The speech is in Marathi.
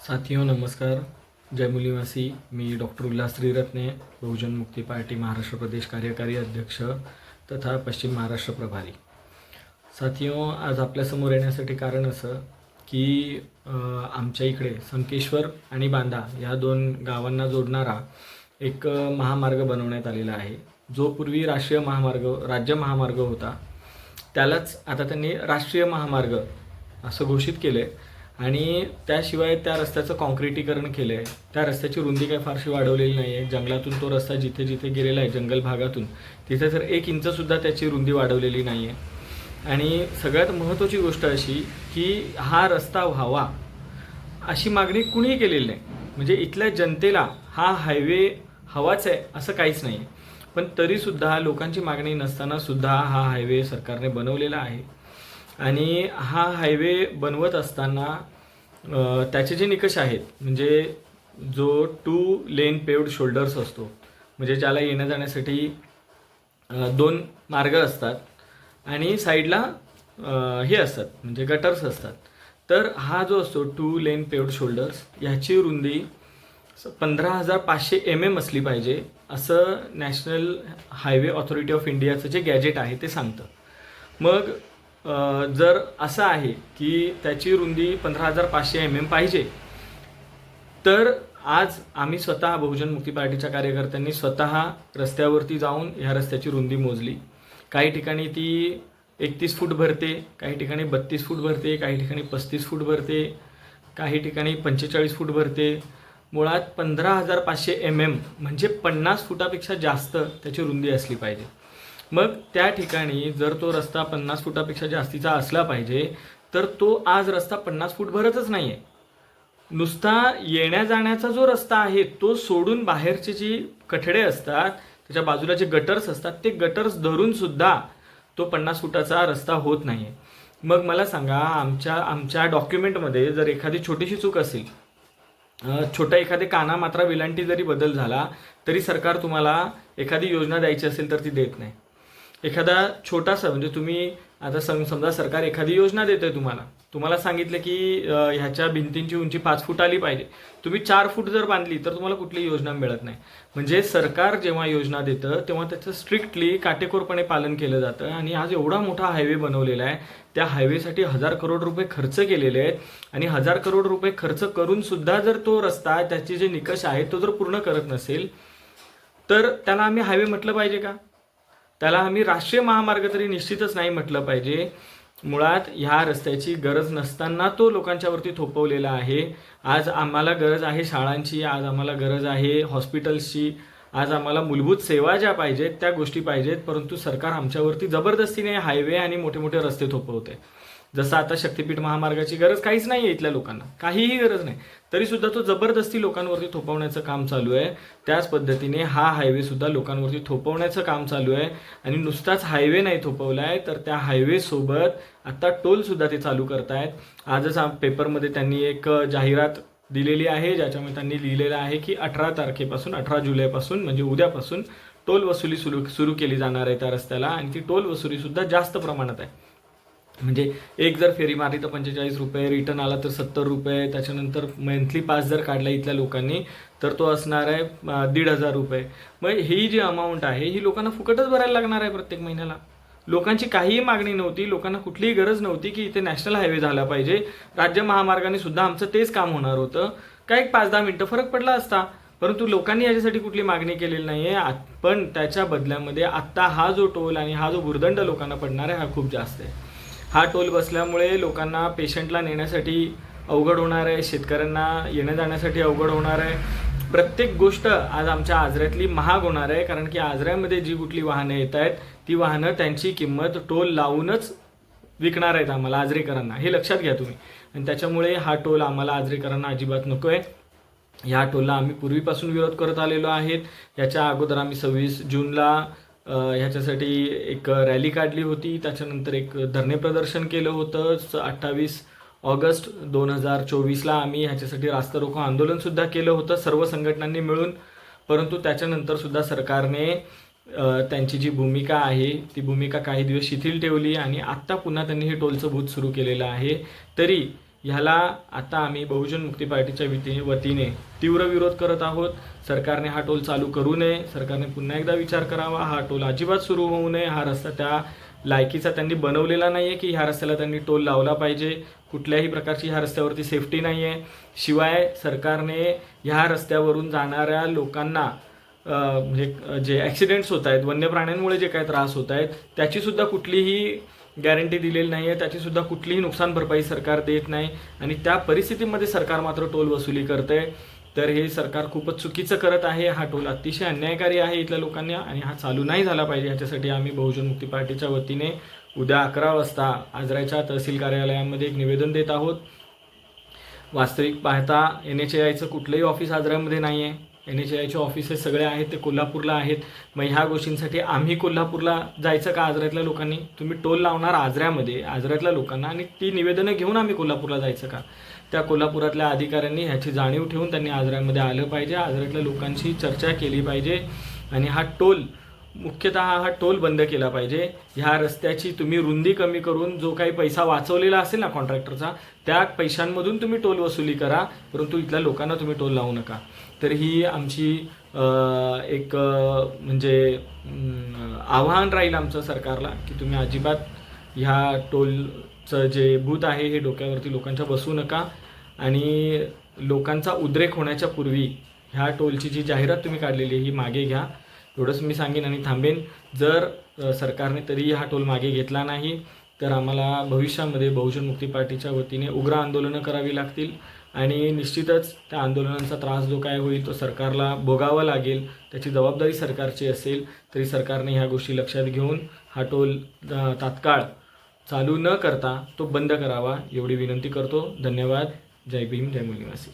साथियो नमस्कार। जय मुलीवासी। मी डॉक्टर उल्हास श्रीरत्ने बहुजन मुक्ती पार्टी महाराष्ट्र प्रदेश कार्यकारी अध्यक्ष तथा पश्चिम महाराष्ट्र प्रभारी। साथियो आज आपल्यासमोर येण्यासाठी कारण असं की आमच्या इकडे संकेश्वर आणि बांदा या दोन गावांना जोडणारा एक महामार्ग बनवण्यात आलेला आहे. जो पूर्वी राष्ट्रीय महामार्ग राज्य महामार्ग होता त्यालाच आता त्यांनी राष्ट्रीय महामार्ग असं घोषित केलं आहे आणि त्याशिवाय त्या रस्त्याचं कॉन्क्रिटीकरण केलं आहे त्या रस्त्याची रुंदी काही फारशी वाढवलेली नाही आहे जंगलातून तो रस्ता जिथे जिथे गेलेला आहे जंगल भागातून तिथे तर एक इंचसुद्धा त्याची रुंदी वाढवलेली नाही आहे आणि सगळ्यात महत्त्वाची गोष्ट अशी की हा रस्ता व्हावा अशी मागणी कुणीही केलेली नाही. म्हणजे इथल्या जनतेला हा हायवे हवाच आहे असं काहीच नाही आहे पण तरीसुद्धा लोकांची मागणी नसताना सुद्धा हा हायवे सरकारने बनवलेला आहे. आणि हा हायवे बनवत असताना त्याचे जे निकष आहेत म्हणजे जो टू लेन पेव्ड शोल्डर्स असतो म्हणजे ज्याला येण्या जाण्यासाठी दोन मार्ग असतात आणि साईडला हे असतात म्हणजे गटर्स असतात. तर हा जो असतो टू लेन पेव्ड शोल्डर्स ह्याची रुंदी पंधरा हजार पाचशे एम एम असली पाहिजे असं नॅशनल हायवे ऑथॉरिटी ऑफ इंडियाचं जे गॅजेट आहे ते सांगतं. मग जर असं आहे की त्याची रुंदी पंधरा हजार पाचशे एम एम पाहिजे तर आज आम्ही स्वतः बहुजन मुक्ती पार्टीच्या कार्यकर्त्यांनी स्वतः रस्त्यावरती जाऊन ह्या रस्त्याची रुंदी मोजली. काही ठिकाणी ती एकतीस फूट भरते काही ठिकाणी बत्तीस फूट भरते काही ठिकाणी पस्तीस फूट भरते काही ठिकाणी पंचेचाळीस फूट भरते. मुळात पंधरा हजार पाचशे एम एम म्हणजे पन्नास फुटापेक्षा जास्त त्याची रुंदी असली पाहिजे. मग त्या ठिकाणी जर तो रस्ता पन्नास फुटापेक्षा जास्तीचा असला पाहिजे तर तो आज रस्ता पन्नास फूट भरतच नाही आहे नुसता येण्या जाण्याचा जो रस्ता आहे तो सोडून बाहेरचे जी कठडे असतात त्याच्या बाजूला जे गटर्स असतात ते गटर्स धरून सुद्धा तो पन्नास फुटाचा रस्ता होत नाही आहे मग मला सांगा आमच्या आमच्या डॉक्युमेंटमध्ये जर एखादी छोटीशी चूक असेल छोटा एखादे काना मात्रा विलांटी जरी बदल झाला तरी सरकार तुम्हाला एखादी योजना द्यायची असेल तर ती देत नाही. एखादा छोटासा म्हणजे तुम्ही आता सम समजा सरकार एखादी योजना देते तुम्हाला तुम्हाला सांगितलं की ह्याच्या भिंतींची उंची पाच फूट आली पाहिजे. तुम्ही चार फूट जर बांधली तर तुम्हाला कुठली योजना मिळत नाही. म्हणजे सरकार जेव्हा योजना देतं तेव्हा त्याचं स्ट्रिक्टली काटेकोरपणे पालन केलं जातं आणि आज एवढा मोठा हायवे बनवलेला आहे. त्या हायवेसाठी हजार करोड रुपये खर्च केलेले आहेत आणि हजार करोड रुपये खर्च करून सुद्धा जर तो रस्ता त्याचे जे निकष आहेत तो जर पूर्ण करत नसेल तर त्याला आम्ही हायवे म्हटलं पाहिजे का? त्याला आम्ही राष्ट्रीय महामार्ग तरी निश्चितच नाही म्हटलं पाहिजे. मुळात ह्या रस्त्याची गरज नसताना तो लोकांच्यावरती थोपवलेला आहे. आज आम्हाला गरज आहे शाळांची आज आम्हाला गरज आहे हॉस्पिटल्सची आज आम्हाला मूलभूत सेवा ज्या पाहिजेत त्या गोष्टी पाहिजेत परंतु सरकार आमच्यावरती जबरदस्तीने हायवे आणि मोठे मोठे रस्ते थोपवते जसं आता शक्तीपीठ महामार्गाची गरज काहीच नाही आहे इथल्या लोकांना. काहीही गरज नाही. तरी सुद्धा तो जबरदस्ती लोकांवरती थोपवण्याचं काम चालू आहे. त्याच पद्धतीने हा हायवे सुद्धा लोकांवरती थोपवण्याचं काम चालू आहे. आणि नुसताच हायवे नाही थोपवला आहे तर त्या हायवे सोबत आता टोल सुद्धा ते चालू करतायत. आजच पेपरमध्ये त्यांनी एक जाहिरात दिलेली आहे ज्याच्यामध्ये त्यांनी लिहिलेलं आहे की अठरा तारखेपासून अठरा जुलैपासून म्हणजे उद्यापासून टोल वसुली सुरू सुरू केली जाणार आहे त्या रस्त्याला. आणि ती टोल वसुली सुद्धा जास्त प्रमाणात आहे. म्हणजे एक जर फेरी मारली तर पंचेचाळीस रुपये रिटर्न आला तर सत्तर रुपये त्याच्यानंतर मंथली पास जर काढला इथल्या लोकांनी तर तो असणार आहे दीड हजार रुपये. मग ही जी अमाऊंट आहे ही लोकांना फुकटच भरायला लागणार आहे प्रत्येक महिन्याला. लोकांची काहीही मागणी नव्हती लोकांना कुठलीही गरज नव्हती की इथे नॅशनल हायवे झाला पाहिजे. राज्य महामार्गाने सुद्धा आमचं तेच काम होणार होतं. काय एक पाच दहा मिनटं फरक पडला असता? परंतु लोकांनी याच्यासाठी कुठली मागणी केलेली नाही आहे पण त्याच्या बदल्यामध्ये आत्ता हा जो टोल आणि हा जो भुर्दंड लोकांना पडणार आहे हा खूप जास्त आहे. हा टोल बसल्यामुळे लोकांना पेशंटला नेण्यासाठी अवघड होणार आहे शेतकऱ्यांना येण्या जाण्यासाठी अवघड होणार आहे. प्रत्येक गोष्ट आज आमच्या आजऱ्यातली महाग होणार आहे कारण की आजऱ्यामध्ये जी कुठली वाहनं येत आहेत ती वाहनं त्यांची किंमत टोल लावूनच विकणार आहेत आम्हाला आजरेकरांना. हे लक्षात घ्या तुम्ही. आणि त्याच्यामुळे हा टोल आम्हाला आजरेकरांना अजिबात नको आहे ह्या टोलला आम्ही पूर्वीपासून विरोध करत आलेलो आहेत. याच्या अगोदर आम्ही सव्वीस जूनला ह्याच्यासाठी एक रॅली काढली होती. त्याच्यानंतर एक धरणे प्रदर्शन केलं होतं. अठ्ठावीस ऑगस्ट दोन हजार चोवीसला आम्ही ह्याच्यासाठी रास्ता रोको आंदोलनसुद्धा केलं होतं सर्व संघटनांनी मिळून. परंतु त्याच्यानंतरसुद्धा सरकारने त्यांची जी भूमिका आहे ती भूमिका काही दिवस शिथिल ठेवली आणि आत्ता पुन्हा त्यांनी हे टोलचं भूत सुरू केलेलं आहे. तरी ह्याला आता आम्ही बहुजन मुक्ती पार्टीच्या वतीने वतीने तीव्र विरोध करत आहोत. सरकारने हा टोल चालू करू नये. सरकारने पुन्हा एकदा विचार करावा. हा टोल अजिबात सुरू होऊ नये. हा रस्ता त्या लायकीचा त्यांनी बनवलेला नाही आहे की ह्या रस्त्याला त्यांनी टोल लावला पाहिजे. कुठल्याही प्रकारची ह्या रस्त्यावरती सेफ्टी नाही आहे शिवाय सरकारने ह्या रस्त्यावरून जाणाऱ्या लोकांना म्हणजे जे ॲक्सिडेंट्स होत आहेत वन्य प्राण्यांमुळे जे काही त्रास होत आहेत त्याचीसुद्धा कुठलीही गॅरंटी दिलेली नाही आहे. त्याचीसुद्धा कुठलीही नुकसान भरपाई सरकार देत नाही. आणि त्या परिस्थितीमध्ये सरकार मात्र टोल वसुली करते तर हे सरकार खूपच चुकीचं करत आहे. हा टोल अतिशय अन्यायकारी आहे इथल्या लोकांना आणि हा चालू नाही झाला पाहिजे. ह्याच्यासाठी आम्ही बहुजन मुक्ती पार्टीच्या वतीने उद्या अकरा वाजता आजराच्या तहसील कार्यालयामध्ये एक निवेदन देत आहोत. वास्तविक पाहता एन एच ए आयचं कुठलंही ऑफिस आजऱ्यामध्ये नाही आहे एन एच आयचे ऑफिसेस सगळे आहेत ते कोल्हापूरला आहेत. मग ह्या गोष्टींसाठी आम्ही कोल्हापूरला जायचं का आजऱ्यातल्या लोकांनी? तुम्ही टोल लावणार आजऱ्यामध्ये आजऱ्यातल्या लोकांना आणि ती निवेदनं घेऊन आम्ही कोल्हापूरला जायचं का? त्या कोल्हापुरातल्या अधिकाऱ्यांनी ह्याची जाणीव ठेवून त्यांनी आजऱ्यामध्ये आलं पाहिजे आजऱ्यातल्या लोकांशी चर्चा केली पाहिजे. आणि हा टोल मुख्यतः हा टोल बंद केला पाहिजे. ह्या रस्त्याची तुम्ही रुंदी कमी करून जो काही पैसा वाचवलेला असेल ना कॉन्ट्रॅक्टरचा त्या पैशांमधून तुम्ही टोल वसुली करा परंतु इथल्या लोकांना तुम्ही टोल लावू नका. तर ही आमची एक म्हणजे आव्हान राहील आमचं सरकारला की तुम्ही अजिबात ह्या टोलचं जे भूत आहे हे डोक्यावरती लोकांच्या बसू नका. आणि लोकांचा उद्रेक होण्याच्या पूर्वी ह्या टोलची जी जाहिरात तुम्ही काढलेली आहे ही मागे घ्या. एवढंच मी सांगेन आणि थांबेन. जर सरकारने तरी हा टोल मागे घेतला नाही तर आम्हाला भविष्यामध्ये बहुजन मुक्ती पार्टीच्या वतीने उग्र आंदोलनं करावी लागतील. आणि निश्चितच त्या आंदोलनांचा त्रास जो काय होईल तो सरकारला भोगावा लागेल. त्याची जबाबदारी सरकारची असेल तरी सरकारने ह्या गोष्टी लक्षात घेऊन हा टोल तात्काळ चालू न करता तो बंद करावा एवढी विनंती करतो. धन्यवाद. जय भीम जय मुलीवासी